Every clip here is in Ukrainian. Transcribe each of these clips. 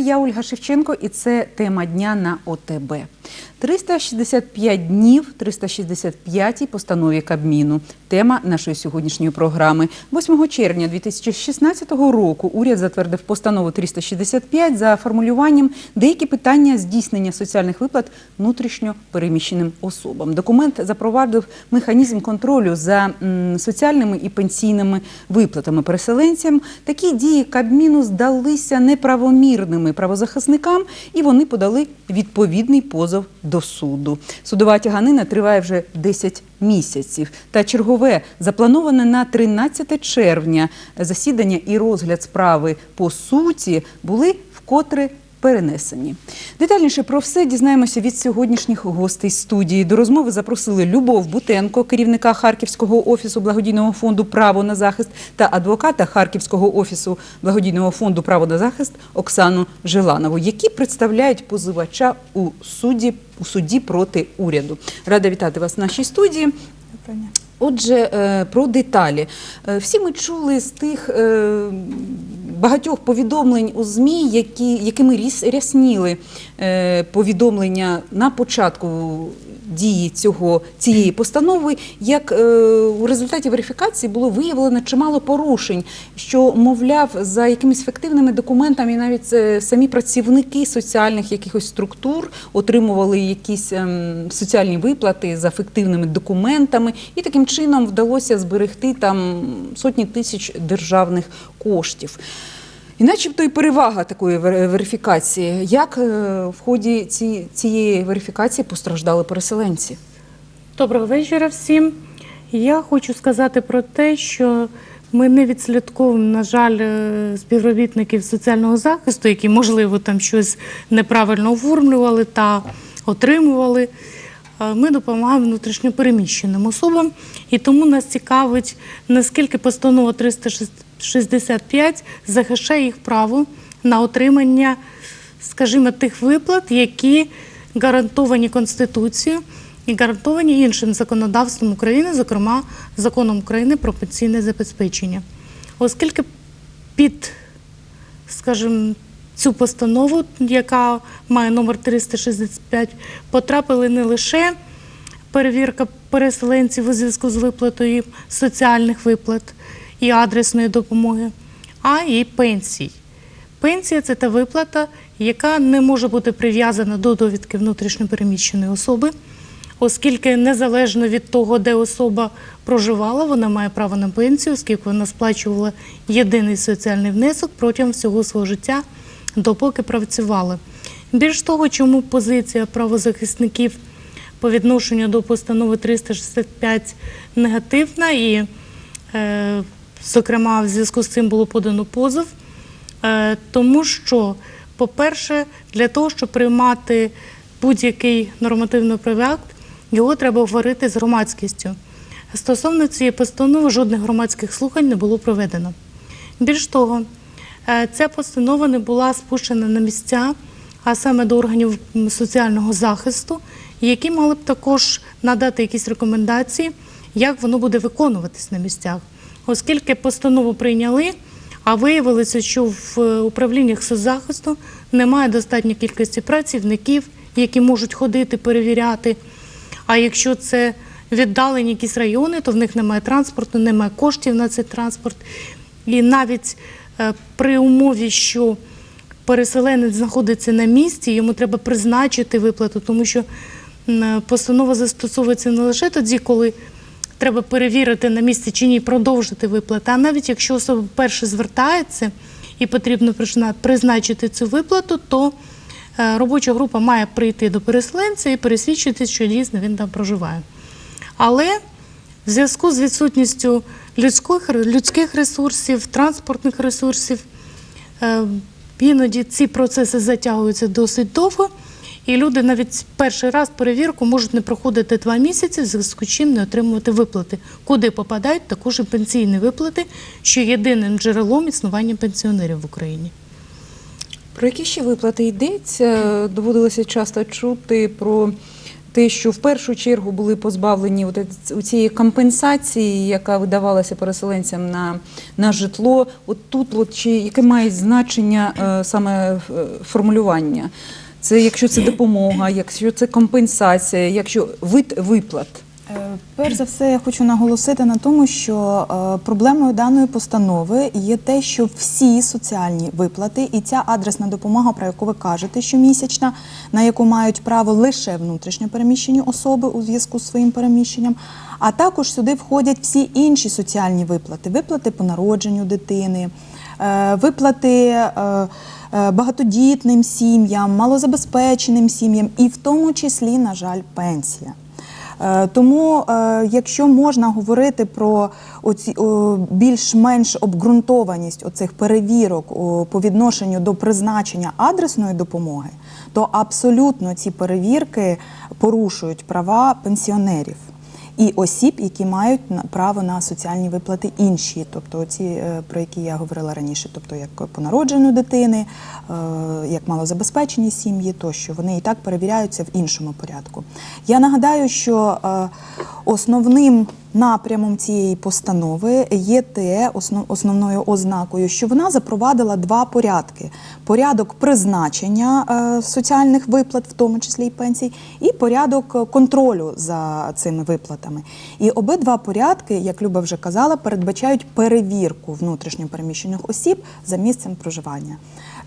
Я Ольга Шевченко, і це тема дня на ОТБ. 365 днів, 365 постанові Кабміну. Тема нашої сьогоднішньої програми. 8 червня 2016 року уряд затвердив постанову 365 за формулюванням деякі питання здійснення соціальних виплат внутрішньо переміщеним особам. Документ запровадив механізм контролю за соціальними і пенсійними виплатами переселенцям. Такі дії Кабміну здалися неправомірними правозахисникам, і вони подали відповідний позов до суду. Судова тяганина триває вже 10 місяців. Та чергове заплановане на 13 червня засідання і розгляд справи по суті були вкотре перенесені. Детальніше про все дізнаємося від сьогоднішніх гостей студії. До розмови запросили Любов Бутенко, керівника Харківського офісу благодійного фонду Право на захист та адвоката Харківського офісу благодійного фонду Право на захист Оксану Желанову, які представляють позивача у суді у суді проти уряду. Рада вітати вас в нашій студії. Отже, е, про деталі. Е, Всі ми чули з тих е, багатьох повідомлень у ЗМІ, які, якими рясніли е, повідомлення на початку дії цього, цієї постанови, як е, у результаті верифікації було виявлено чимало порушень, що, мовляв, за якимись фіктивними документами навіть е, самі працівники соціальних якихось структур отримували якісь ем, соціальні виплати за фіктивними документами, і таким чином вдалося зберегти там сотні тисяч державних коштів. І начебто і перевага такої верифікації. Як е, в ході ці, цієї верифікації постраждали переселенці? Доброго вечора всім. Я хочу сказати про те, що ми не відслідковуємо, на жаль, е, співробітників соціального захисту, які, можливо, там щось неправильно оформлювали та отримували. Е, Ми допомагаємо внутрішньопереміщеним особам, і тому нас цікавить, наскільки постанова 365 захищає їх право на отримання, скажімо, тих виплат, які гарантовані Конституцією і гарантовані іншим законодавством України, зокрема законом України про пенсійне забезпечення. Оскільки під, скажімо, цю постанову, яка має номер 365, потрапили не лише перевірка переселенців у зв'язку з виплатою соціальних виплат і адресної допомоги, а і пенсій. Пенсія це та виплата, яка не може бути прив'язана до довідки внутрішньопереміщеної особи, оскільки незалежно від того, де особа проживала, вона має право на пенсію, оскільки вона сплачувала єдиний соціальний внесок протягом всього свого життя, допоки працювала. Більш того, чому позиція правозахисників по відношенню до постанови 365 негативна і, е, зокрема, в зв'язку з цим було подано позов. Е, Тому що, по-перше, для того, щоб приймати будь-який нормативно-правовий акт, його треба говорити з громадськістю. Стосовно цієї постанови жодних громадських слухань не було проведено. Більш того, ця постанова не була спущена на місця, а саме до органів соціального захисту, які мали б також надати якісь рекомендації, як воно буде виконуватись на місцях. Оскільки постанову прийняли, а виявилося, що в е, управліннях соцзахисту немає достатньої кількості працівників, які можуть ходити, перевіряти. А якщо це віддалені якісь райони, то в них немає транспорту, немає коштів на цей транспорт. І навіть е, при умові, що переселенець знаходиться на місці, йому треба призначити виплату, тому що постанова застосовується не лише тоді, коли треба перевірити на місці чи ні продовжити виплату, а навіть якщо особа перше звертається і потрібно призначити цю виплату, то е, робоча група має прийти до переселенця і пересвідчити, що дійсно він там проживає. Але в зв'язку з відсутністю людських, людських ресурсів, транспортних ресурсів, е, іноді ці процеси затягуються досить довго, і люди навіть перший раз перевірку можуть не проходити два місяці, зв'язку з чим не отримувати виплати, куди попадають також і пенсійні виплати, що єдиним джерелом існування пенсіонерів в Україні. Про які ще виплати йдеться? Доводилося часто чути про те, що в першу чергу були позбавлені цієї компенсації, яка видавалася переселенцям на, житло. От тут, яке має значення е, саме е, формулювання? Це якщо це допомога, якщо це компенсація, якщо вид виплат. Е, Перш за все, я хочу наголосити на тому, що е, проблемою даної постанови є те, що всі соціальні виплати і ця адресна допомога, про яку ви кажете, щомісячна, на яку мають право лише внутрішньо переміщені особи у зв'язку з своїм переміщенням, а також сюди входять всі інші соціальні виплати: виплати по народженню дитини, е, виплати. Багатодітним сім'ям, малозабезпеченим сім'ям, і в тому числі, на жаль, пенсія. Е, Тому, е, якщо можна говорити про більш-менш обґрунтованість оцих перевірок по відношенню до призначення адресної допомоги, то абсолютно ці перевірки порушують права пенсіонерів. І осіб, які мають право на соціальні виплати інші, тобто ці, е, про які я говорила раніше, тобто як по народженню дитини, е, як малозабезпечені сім'ї, тощо вони і так перевіряються в іншому порядку. Я нагадаю, що е, основним напрямом цієї постанови є те, основною ознакою, що вона запровадила два порядки: порядок призначення е, соціальних виплат, в тому числі і пенсій, і порядок контролю за цими виплатами. І обидва порядки, як Люба вже казала, передбачають перевірку внутрішньопереміщених осіб за місцем проживання.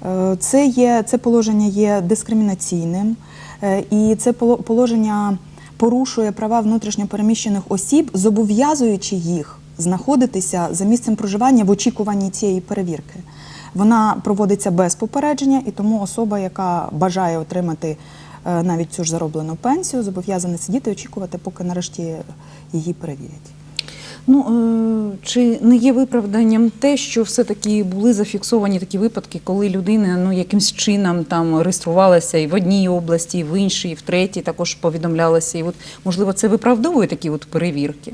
Е, Це є це положення є дискримінаційним, е, і це поло- положення порушує права внутрішньопереміщених осіб, зобов'язуючи їх знаходитися за місцем проживання в очікуванні цієї перевірки. Вона проводиться без попередження, і тому особа, яка бажає отримати е, навіть цю ж зароблену пенсію, зобов'язана сидіти і очікувати, поки нарешті її перевірять. Ну е, чи не є виправданням те, що все-таки були зафіксовані такі випадки, коли людина ну якимсь чином там реєструвалася і в одній області, і в іншій, і в третій також повідомлялася. І от можливо це виправдовує такі от перевірки.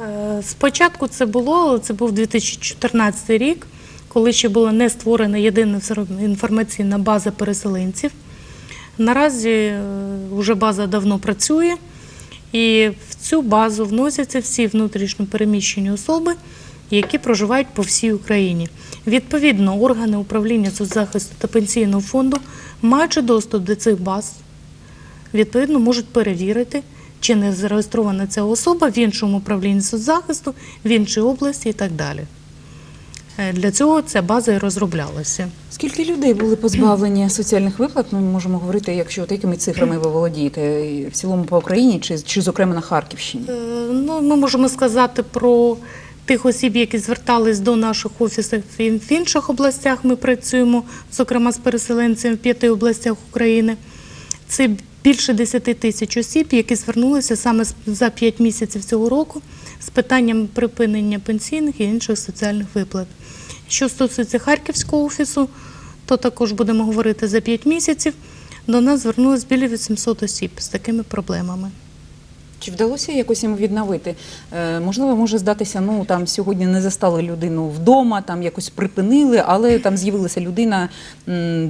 Е, Спочатку це було, це був 2014 рік, коли ще була не створена єдина інформаційна база переселенців. Наразі вже база давно працює, і в цю базу вносяться всі внутрішньо переміщені особи, які проживають по всій Україні. Відповідно, органи управління соцзахисту та пенсійного фонду, маючи доступ до цих баз, відповідно можуть перевірити, чи не зареєстрована ця особа в іншому управлінні соцзахисту, в іншій області і так далі. Е, Для цього ця база і розроблялася. Скільки людей були позбавлені соціальних виплат? Ми можемо говорити, якщо от якими цифрами ви володієте в цілому по Україні, чи, чи зокрема на Харківщині? Е, Ну, ми можемо сказати про тих осіб, які звертались до наших офісів і в інших областях. Ми працюємо, зокрема з переселенцями в п'яти областях України. Це більше 10 тисяч осіб, які звернулися саме за 5 місяців цього року з питанням припинення пенсійних і інших соціальних виплат. Що стосується Харківського офісу, то також будемо говорити за 5 місяців. До нас звернулось біля 800 осіб з такими проблемами. Чи вдалося якось їм відновити? Е, можливо, може здатися, ну там сьогодні не застали людину вдома, там якось припинили, але там з'явилася людина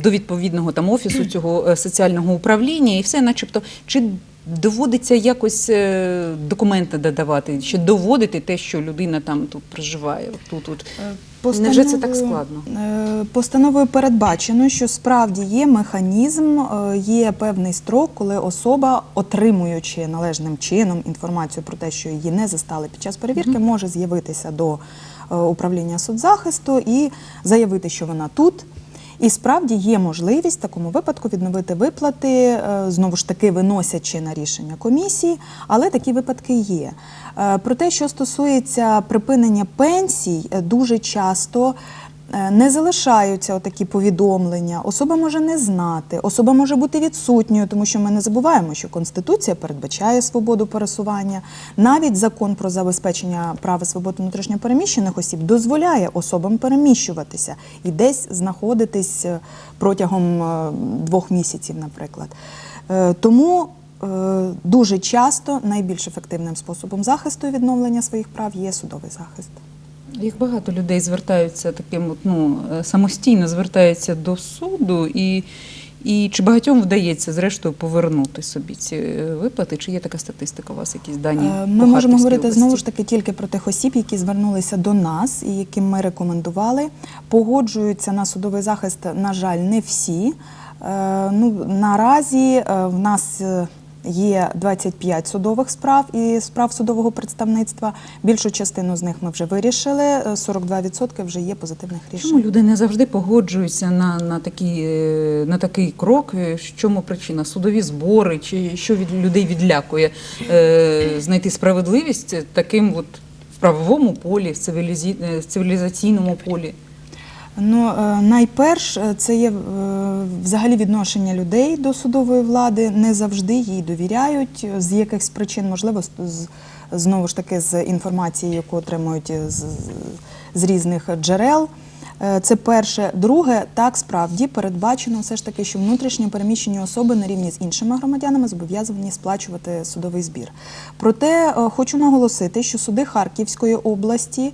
до відповідного там офісу цього е, соціального управління, і все, начебто, чи доводиться якось е, документи додавати, чи доводити те, що людина там тут проживає? Тут, тут. Невже це так складно? Е, Постановою передбачено, що справді є механізм, е, є певний строк, коли особа, отримуючи належним чином інформацію про те, що її не застали під час перевірки, може з'явитися до е, управління соцзахисту і заявити, що вона тут. І справді є можливість в такому випадку відновити виплати, е, знову ж таки виносячи на рішення комісії, але такі випадки є. Е, Про те, що стосується припинення пенсій, е, дуже часто не залишаються такі повідомлення. Особа може не знати, особа може бути відсутньою, тому що ми не забуваємо, що Конституція передбачає свободу пересування. Навіть закон про забезпечення прав і свобод внутрішньопереміщених осіб дозволяє особам переміщуватися і десь знаходитись е, протягом е, двох місяців, наприклад. Е, Тому е, дуже часто найбільш ефективним способом захисту і відновлення своїх прав є судовий захист. Як багато людей звертаються таким, ну, е, самостійно звертаються до суду і, І чи багатьом вдається зрештою повернути собі ці е, виплати? Чи є така статистика у вас, якісь дані? Е, Ми можемо говорити області? знову ж таки тільки про тих осіб, які звернулися до нас і яким ми рекомендували. Погоджуються на судовий захист, на жаль, не всі. Ну, наразі в нас є 25 судових справ і справ судового представництва. Більшу частину з них ми вже вирішили. е, 42% вже є позитивних рішень. Чому люди не завжди погоджуються на, на, такі, е, на такий крок? Е, В чому причина? Судові збори? Чи що від людей відлякує е, знайти справедливість таким от в правовому полі, е, в цивілізаційному полі? Ну, е, найперш, е, це є е, взагалі відношення людей до судової влади. Не завжди їй довіряють. З якихось причин, можливо, з, знову ж таки з інформації, яку отримують з, з різних джерел. Це перше. Друге, так справді передбачено все ж таки, що внутрішньо переміщені особи на рівні з іншими громадянами зобов'язані сплачувати судовий збір. Проте хочу наголосити, що суди Харківської області.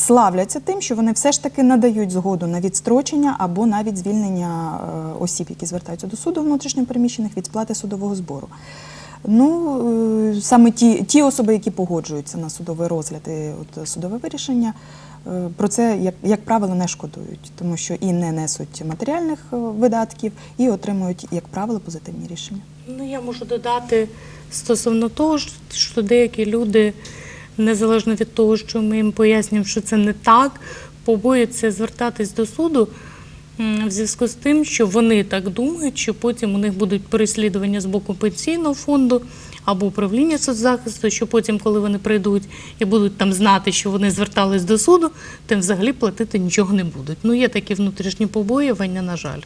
Славляться тим, що вони все ж таки надають згоду на відстрочення або навіть звільнення е, осіб, які звертаються до суду внутрішньопереміщених від сплати судового збору. Ну, е, саме ті, ті особи, які погоджуються на судовий розгляд і от, судове вирішення, е, про це, як, як правило, не шкодують, тому що і не несуть матеріальних видатків, і отримують, як правило, позитивні рішення. Ну, я можу додати стосовно того, що деякі люди, незалежно від того, що ми їм пояснюємо, що це не так, побоюються звертатись до суду в зв'язку з тим, що вони так думають, що потім у них будуть переслідування з боку пенсійного фонду або управління соцзахисту, що потім, коли вони прийдуть і будуть там знати, що вони звертались до суду, тим взагалі платити нічого не будуть. Ну, є такі внутрішні побоювання, на жаль.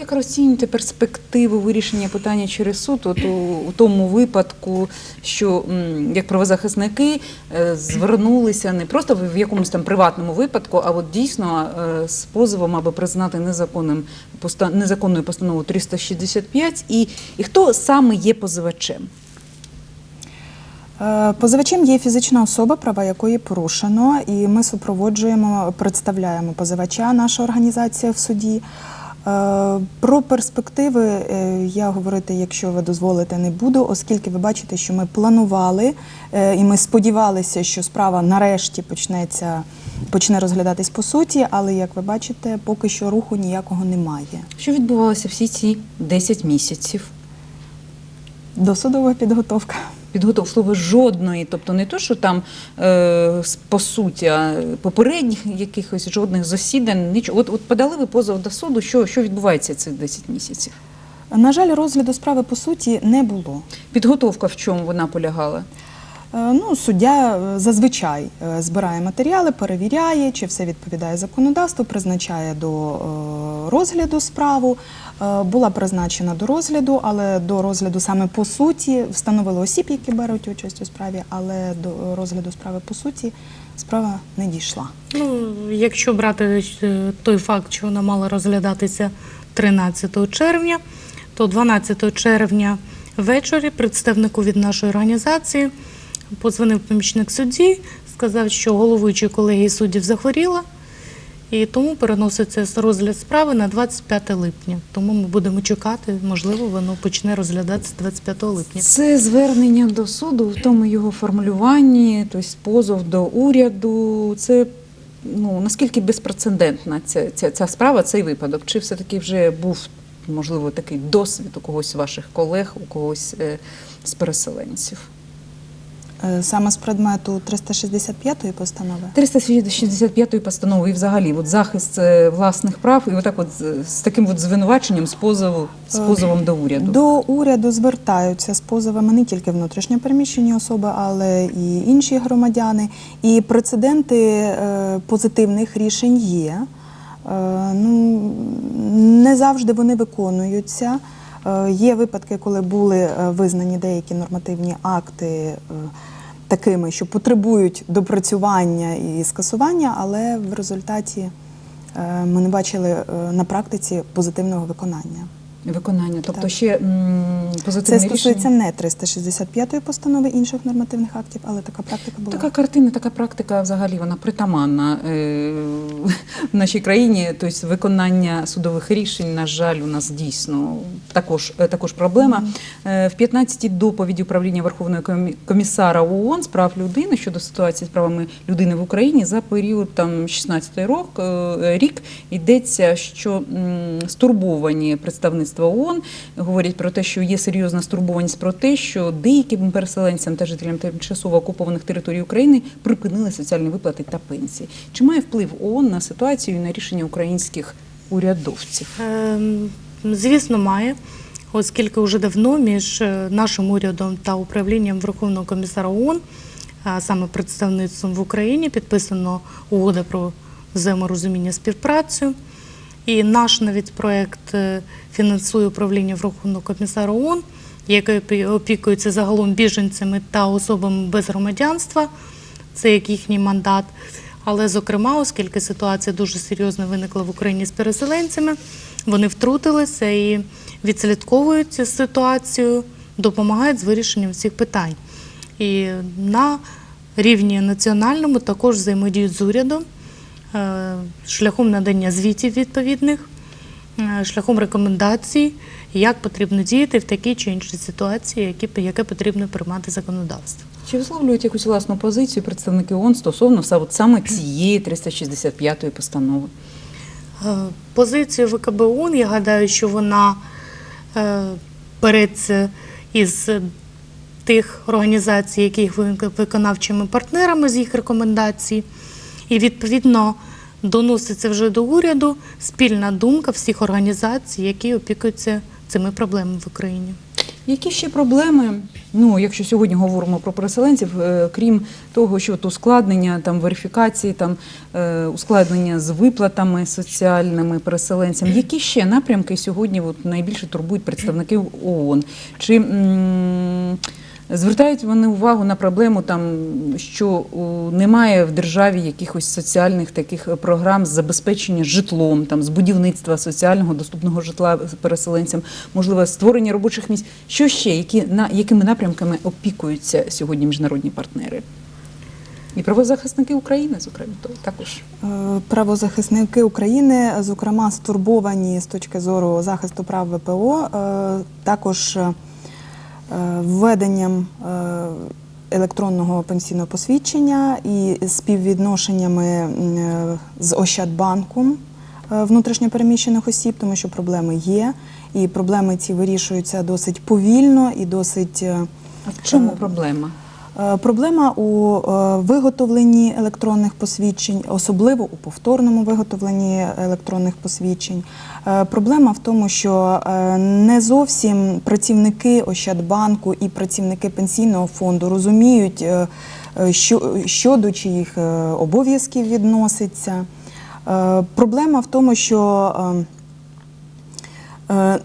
Як розцінюєте перспективу вирішення питання через суд, от у, у тому випадку, що як правозахисники е, звернулися не просто в якомусь там приватному випадку, а от дійсно е, з позовом, аби признати незаконним незаконною постанову 365, і, і хто саме є позивачем? Е, Позивачем є фізична особа, права якої порушено, і ми супроводжуємо, представляємо позивача, наша організація в суді. Е, Про перспективи е, я говорити, якщо ви дозволите, не буду, оскільки ви бачите, що ми планували е, і ми сподівалися, що справа нарешті почнеться, почне розглядатись по суті, але як ви бачите, поки що руху ніякого немає. Що відбувалося всі ці 10 місяців? Досудова підготовка. Підготовки жодної, тобто не то, що там е, по суті, а попередніх якихось жодних засідань, нічого. От, от подали ви позов до суду, що, що відбувається цих 10 місяців? На жаль, розгляду справи по суті не було. Підготовка в чому вона полягала? Е, Ну, суддя е, зазвичай збирає матеріали, перевіряє, чи все відповідає законодавству, призначає до розгляду справу. Е, Була призначена до розгляду, але до розгляду саме по суті встановили осіб, які беруть участь у справі, але до розгляду справи по суті справа не дійшла. Ну, якщо брати е, той факт, що вона мала розглядатися 13 червня, то 12 червня ввечері представнику від нашої організації подзвонив помічник судді, сказав, що головуючий колегії суддів захворіла, і тому переноситься розгляд справи на 25 липня. Тому ми будемо чекати, можливо, воно почне розглядатися 25 липня. Це звернення до суду в тому його формулюванні, тобто позов до уряду. Це ну наскільки безпрецедентна ця, ця, ця справа, цей випадок? Чи все-таки вже був можливо такий досвід у когось ваших колег, у когось е, з переселенців? Е, Саме з предмету 365-ї постанови. 365 постанови і взагалі от захист е, власних прав, і отак от з, таким от звинуваченням з позову з Е, позовом до уряду. До уряду звертаються з позовами не тільки внутрішньопереміщені особи, але і інші громадяни. І прецеденти позитивних рішень є. Ну, не завжди вони виконуються. Е, є випадки, коли були е, визнані деякі нормативні акти. е, Такими, що потребують допрацювання і скасування, але в результаті ми не бачили на практиці позитивного виконання. Виконання, тобто Так. ще м, Це позитивне стосується рішення. не 365 постанови інших нормативних актів, але така практика була. Така картина, така практика взагалі вона притаманна е, в нашій країні. Тобто виконання судових рішень, на жаль, у нас дійсно також, е, також проблема. Е, В 15-й доповіді управління Верховного комі- комісара ООН з прав людини щодо ситуації з правами людини в Україні за період там 16 рок, е, рік йдеться, що м, стурбовані представництва ООН говорять про те, що є серйозна стурбованість про те, що деяким переселенцям та жителям тимчасово окупованих територій України припинили соціальні виплати та пенсії. Чи має вплив ООН на ситуацію і на рішення українських урядовців? Ем, Звісно, має, оскільки вже давно між е, нашим урядом та управлінням Верховного комісара ООН, а саме представництвом в Україні, підписано угода про взаєморозуміння співпрацю. І наш навіть проект е, фінансує управління Верховного комісара ООН, яке опікується загалом біженцями та особами без громадянства. Це як їхній мандат. Але, зокрема, оскільки ситуація дуже серйозно виникла в Україні з переселенцями, вони втрутилися і відслідковують ситуацію, допомагають з вирішенням всіх питань. І на рівні національному також взаємодіють з урядом шляхом надання звітів відповідних, е, шляхом рекомендацій, як потрібно діяти в такій чи іншій ситуації, які, яке потрібно приймати законодавство. Чи висловлюють якусь власну позицію представники ООН стосовно саме цієї 365-ї постанови? Е, Позицію ВКБ ООН, я гадаю, що вона е, береться із тих організацій, які є виконавчими партнерами з їх рекомендацій, і відповідно доноситься вже до уряду спільна думка всіх організацій, які опікуються цими проблемами в Україні. Які ще проблеми? Ну, якщо сьогодні говоримо про переселенців, е, крім того, що от ускладнення там верифікації, там е, ускладнення з виплатами соціальними переселенцям, які ще напрямки сьогодні от, найбільше турбують представників ООН? Чи м, звертають вони увагу на проблему, там що немає в державі якихось соціальних таких програм з забезпечення житлом, там з будівництва соціального доступного житла переселенцям, можливо, створення робочих місць. Що ще, які на якими напрямками опікуються сьогодні міжнародні партнери? І правозахисники України, зокрема, то також. Е, Правозахисники України, зокрема, стурбовані з точки зору захисту прав ВПО, е, також е, введенням е, електронного пенсійного посвідчення і співвідношеннями е, з Ощадбанком е, внутрішньопереміщених осіб, тому що проблеми є, і проблеми ці вирішуються досить повільно і досить. е, А в чому Е, проблема? Е, Проблема у е, виготовленні електронних посвідчень, особливо у повторному виготовленні електронних посвідчень. Е, Проблема в тому, що не зовсім працівники Ощадбанку і працівники пенсійного фонду розуміють, що, що до чиїх обов'язків відноситься. Проблема в тому, що е, Е,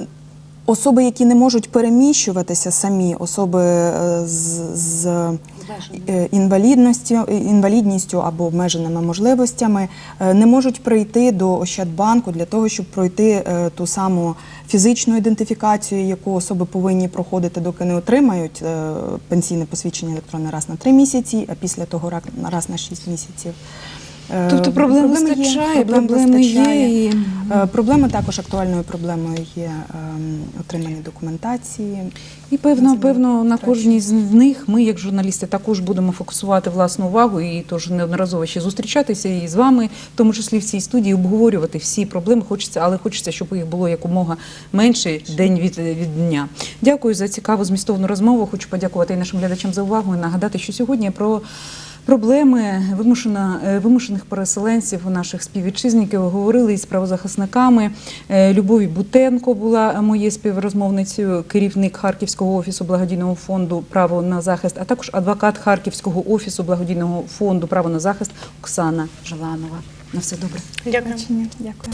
Особи, які не можуть переміщуватися самі, особи е, з, з е, інвалідністю, інвалідністю або обмеженими можливостями, е, не можуть прийти до Ощадбанку для того, щоб пройти е, ту саму фізичну ідентифікацію, яку особи повинні проходити, доки не отримають е, пенсійне посвідчення електронне раз на три місяці, а після того ра- раз на шість місяців. Е, Тобто проблем проблеми є, вистачає, проблем є. вистачає. І... Е, також актуальною проблемою є ем, отримання документації. І певно, певно, на кожній з них ми, як журналісти, також будемо фокусувати власну увагу і тож неодноразово ще зустрічатися і з вами, в тому числі в цій студії, обговорювати всі проблеми. Хочеться, але хочеться, щоб їх було якомога менше день від, від дня. Дякую за цікаву змістовну розмову. Хочу подякувати і нашим глядачам за увагу і нагадати, що сьогодні про. Проблеми вимушена, е, вимушених переселенців у наших співвітчизників говорили із правозахисниками. Е, Любові Бутенко була моєю співрозмовницею, керівник Харківського офісу благодійного фонду Право на захист, а також адвокат Харківського офісу благодійного фонду Право на захист Оксана Желанова. На все добре. Дякую. Дякую.